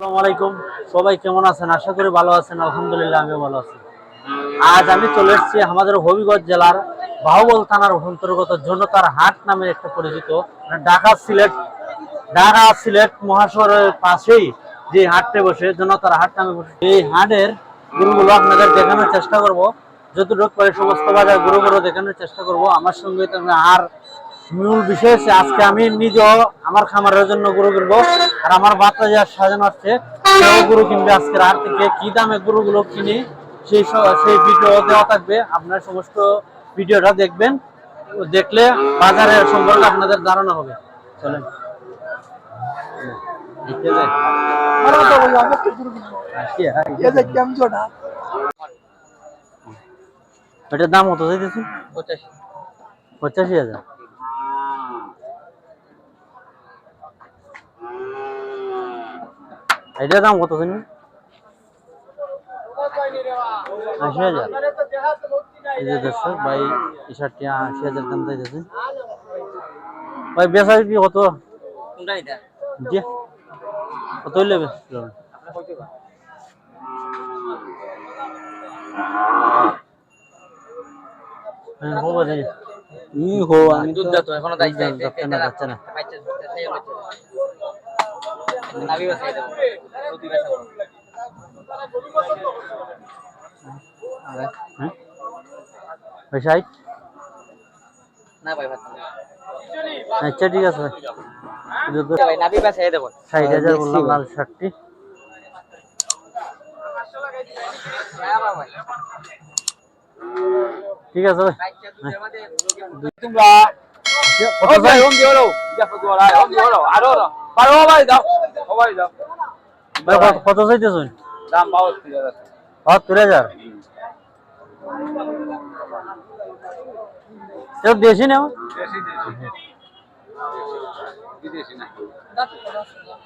আসসালামু আলাইকুম। সবাই কেমন আছেন? আশা করি ভালো আছেন। আলহামদুলিল্লাহ আমি ভালো আছি। আজ আমি চলে এসেছি আমাদের হবিগঞ্জ জেলার বাহুবল থানার অন্তর্গত জনতার হাট নামে একটা পরিচিত মানে ঢাকা সিলেট ঢাকা সিলেট মহাশহরের পাশেই যে হাটটা বসে, জনতার হাট নামে বসে। এই হাটের গরুগুলো আপনাদের দেখানোর চেষ্টা করব। যতটুকু করে সমস্ত বাজার গরুগুলো দেখানোর চেষ্টা করব। আমার সঙ্গে আর মূল বিষয় হচ্ছে আজকে আমি নিজেও আমার খামারের জন্য গরু কিনবো। আর আমার বাচ্চা যা সাজানো আছে সেও গরু কিনবে আজকের হাট থেকে। কি দামে গরুগুলো কিনি সেই সেই ভিডিও দেওয়া থাকবে। আপনার সমস্ত ভিডিওটা দেখবেন। দেখলে বাজারের সম্পর্কে আপনাদের ধারণা হবে। চলেন। হ্যাঁ, এটার দাম কত চাইতেছি পঁচাশি হাজার। এটার দাম কত শুনি আশি হাজার এই যে দর্শক ভাই টি শার্টটি আশি হাজার দাম চাইতেছে ভাই বেচা বিক্রি কত জি কত হইলে হ্যাঁ, ই হো আমি দুধ দাও তো, এখনও না যাচ্ছে না ভাই ষাট না ভাই, আচ্ছা ঠিক আছে। ভাই দেবো। ষাট হাজার বললাম লাল শার্টটি হ্যাঁ। ঠিক আছে ভাই। তোমরা কত ওই হোম দিয়ে হলো দেখো তো হোম দিয়ে হলো আরও। হলো পারো ভাই দাও। সবাই দাও। ভাই কত- চাইতেছেন? দাম ঠিক আছে বাহাত্তর হাজার? দেশি না?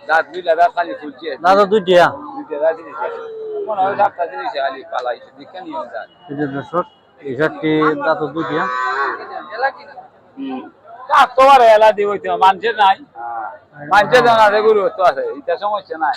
দাঁত মিলা দাঁত খালি ফুলছে দাদা দুইটা? দাঁত জিনিস হয় সাতটা জিনিস খালি পালাইছে। দেখে নিয়ে দাঁত। এই যে দর্শক এই শার্টটি দাদা তোমার এলা দিব মানুষের নাই। মানুষের জানা সেগুলো তো আছে এটা সমস্যা নাই।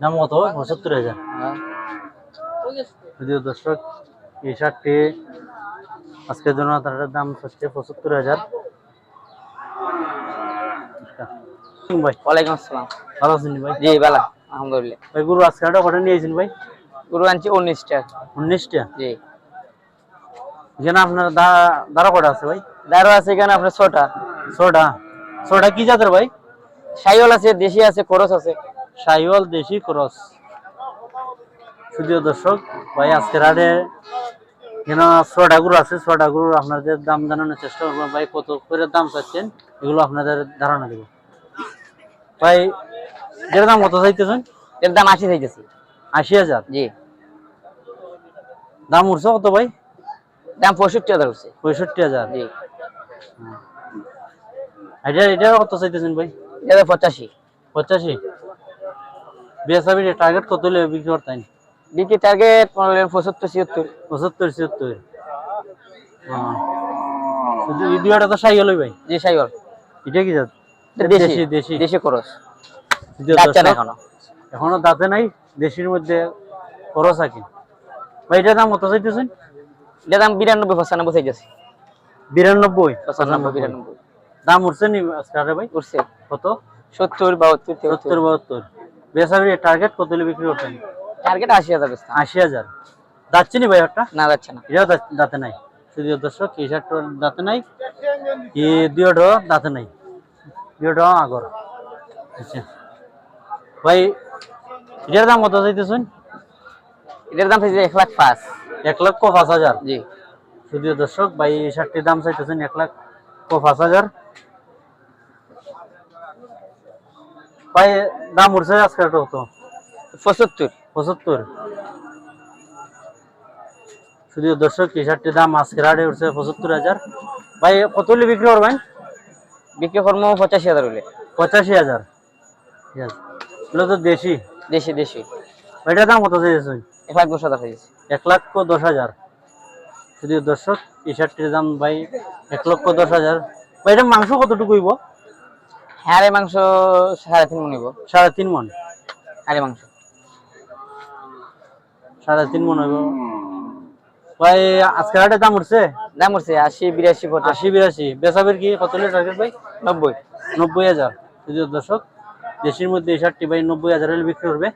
দাম কত? পঁচাত্তর হাজার। যদিও দর্শক এই শার্টটি আজকের জন্য তার দাম হচ্ছে পঁচাত্তর হাজার। ভাই। ওয়ালাইকুম আসসালাম। ভালো আছেন ভাই? জি আলহামদুলিল্লাহ। ভাই গুরু আজকে একটা কটা নিয়েছেন ভাই? গরু আনছি উনিশটা। উনিশটা? জি। এখানে আপনার কটা আছে ভাই? দারো আছে এখানে আপনার ছটা। ছটা? ছটা কি জাতের ভাই? সাইওয়াল আছে দেশি আছে ক্রস আছে? সাইওয়াল দেশি ক্রস দর্শক ভাই আজকের হাটে এখানে ছটা গরু আছে ছটা গরু আপনাদের দাম জানানোর চেষ্টা করব। ভাই কত করে দাম চাচ্ছেন? এগুলো আপনাদের ধারণা দেবো। ভাই এর দাম কত চাইতেছেন? এর দাম আশি চাইতেছি। আশি হাজার? জি। দাম উঠছে কত ভাই? দাম পঁয়ষট্টি হাজার হচ্ছে পঁয়ষট্টি হাজার? জি। এটা এটা কত চাইতেছেন ভাই? এটা পঁচাশি। পঁচাশি? বিএসআবি টার্গেট কত হলে বিক্রি করতেন? বিক্রি টার্গেট পঁচাত্তর ছিয়াত্তর। পঁচাত্তর ছিয়াত্তর। শুধু তো সাই হলোই ভাই জি সাইওয়াল এটা কি জাত? দেশি। দেশি দেশি। খরচ এখনও। এখনও দাঁতে নাই? দেশির মধ্যে খরচ আছে? ভাই এটার দাম কত চাইতেছেন? এটা দাম বিরানব্বই পঁচানব্বই চাইতেছি। বিরানব্বই? পঁচানব্বই বিরানব্বই। দাম উঠছে নি আজকে ভাই? উঠছে। কত? সত্তর বাহাত্তর সত্তর বাহাত্তর। বেসাবি টার্গেট কত বিক্রি করতেন টার্গেট আশি হাজার আশি হাজার। যাচ্ছে নি ভাই একটা না যাচ্ছে না। এটাও দা- দাঁতে নাই। শুধু দর্শক এই শার্টটার দাঁতে নাই। এই দুইটাও দাঁতে নাই। দুইটাও আগর। আচ্ছা। ভাই এটার দাম কত চাইতেছেন? এটার দাম চাইছে এক লাখ পাঁচ। এক লক্ষ পাঁচ হাজার। জি। শুধু দর্শক ভাই এই শার্টটির দাম চাইতেছেন এক লাখ পাঁচ হাজার। ভাই দাম উঠছে আজকে কত পঁচাত্তর। পঁচাত্তর। শুধু দর্শক টি শার্টটির দাম আজকের হাটে উঠছে পঁচাত্তর হাজার। ভাই কত হলে বিক্রি করবেন? বিক্রি করব পঁচাশি হাজার হলে। পঁচাশি হাজার। এগুলো তো দেশি। দেশি দেশি। এটার দাম কত চেয়েছেন এক লাখ দশ হাজার এক লক্ষ দশ হাজার। শুধু দর্শক টি শার্টটির দাম ভাই এক লক্ষ দশ হাজার। ভাই এটা মাংস কতটুকু হইব? হাড়ে মাংস সাড়ে তিন মন নিব সাড়ে তিন মন হাড়ে মাংস। সাড়ে তিন মন হইব। ভাই আজকের হাটে দাম উঠছে? দাম উঠছে আশি বিরাশি আশি বিরাশি। বেচাবের কি কত টার্গেট ভাই? নব্বই। নব্বই হাজার। শুধু দর্শক দেশের মধ্যে এই শার্টটি ভাই নব্বই হাজার হলে বিক্রি করবে।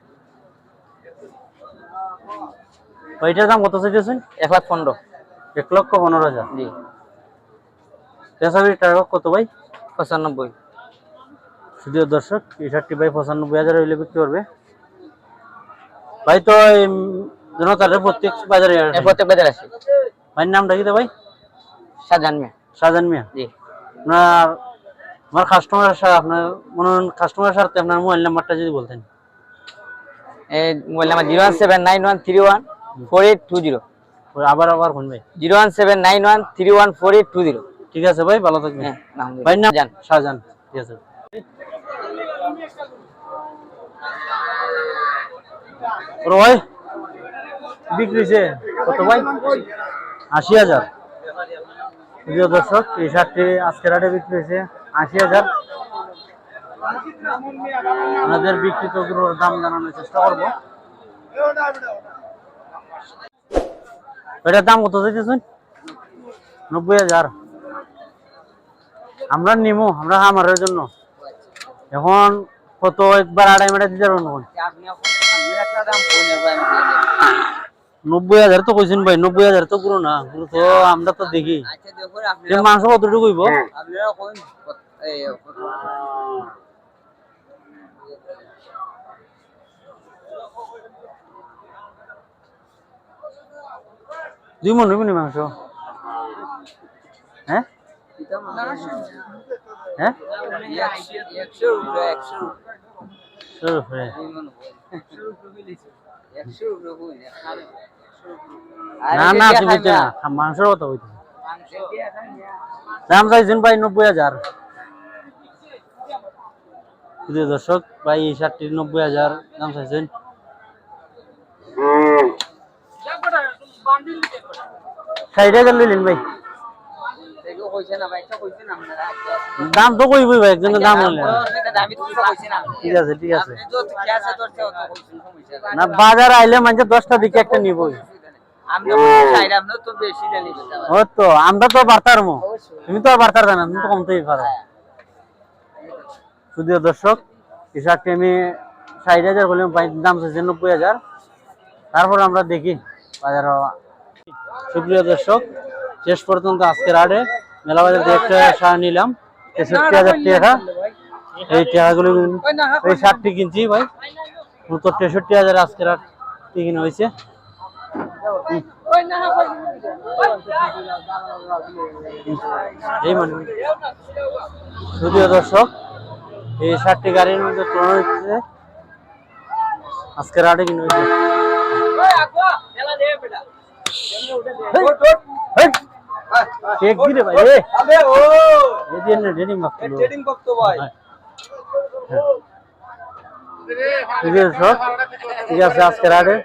ভাই এটার দাম কত চাইতেছেন? এক লাখ পনেরো। এক লক্ষ পনেরো হাজার। জি। বেচাবের টার্গেট কত ভাই? পঁচানব্বই। শুধু দর্শক এই শার্টটি ভাই পঁচানব্বই হাজার হইলে বিক্রি করবে। ভাই তো এই জনতার প্রত্যেক বাজারে প্রত্যেক বাজার আছে ভাইয়ের নামটা কি তো ভাই? সাজান মিয়া। শাহজাহান মিয়া। জি। আপনার আমার কাস্টমার আপনার মনে কাস্টমার সাথে আপনার মোবাইল নাম্বারটা যদি বলতেন। এই mobile number zero one seven nine one three one four eight two zero আবার আবার কোন ভাই। Zero one seven nine one three one four eight two zero. ঠিক আছে ভাই ভালো থাকবেন। হ্যাঁ ভাই জান। শাহজাহান ঠিক আছে। ভাই বিক্রি হয়েছে কত ভাই? আশি হাজার। প্রিয় দর্শক এই শার্টটি আজকের হাটে বিক্রি হয়েছে আশি হাজার। আমাদের বিক্রিত দাম জানানোর চেষ্টা করব। এটার দাম কত চাইতেছেন? নব্বই হাজার। আমরা নিমো আমরা আমারের জন্য। এখন কত একবার আড়াই মেটা দিতে পারব না। নব্বই হাজার তো কইছেন ভাই নব্বই হাজার তো পুরো না পুরো তো আমরা তো দেখি। যে মাংস কতটুকু হইব? দুই মন হইব নি মাংস? হ্যাঁ? হ্যাঁ। না না তুমি না মাংসের কথা দাম চাইছেন ভাই নব্বই হাজার। প্রিয় দর্শক ভাই এই শার্টটির নব্বই হাজার। দাম চাইছেন ষাট হাজার লইলেন ভাই? দাম তো কইবই ভাই একজনের দাম ঠিক আছে ঠিক আছে। না বাজার আইলে মানে দশটা দিকে একটা নিবই। তো আমরা তো বার্তার মো। তুমি তো বার্তার জানা তুমি তো কমতেই পারো শুধু দর্শক এই আমি ষাট হাজার পাই দাম চাইছে নব্বই হাজার তারপর আমরা দেখি বাজার সুপ্রিয় দর্শক শেষ পর্যন্ত আজকের আড়ে মেলা বাজার থেকে একটা সার নিলাম। তেষট্টি হাজার টাকা। এই টাকাগুলো এই শার্টটি কিনছি ভাই। তো তেষট্টি হাজার আজকের আট কিনে হয়েছে। এই মানে। যদিও দর্শক এই ষাটটি গাড়ির মধ্যে তুলনা হচ্ছে আজকের আটে কিনে হয়েছে। চেক দিলে ভাই রে এই দিয়ে না ডেনিং মাপ ট্রেডিং করতে ভাই ঠিক আছে ঠিক আছে আজকে আটে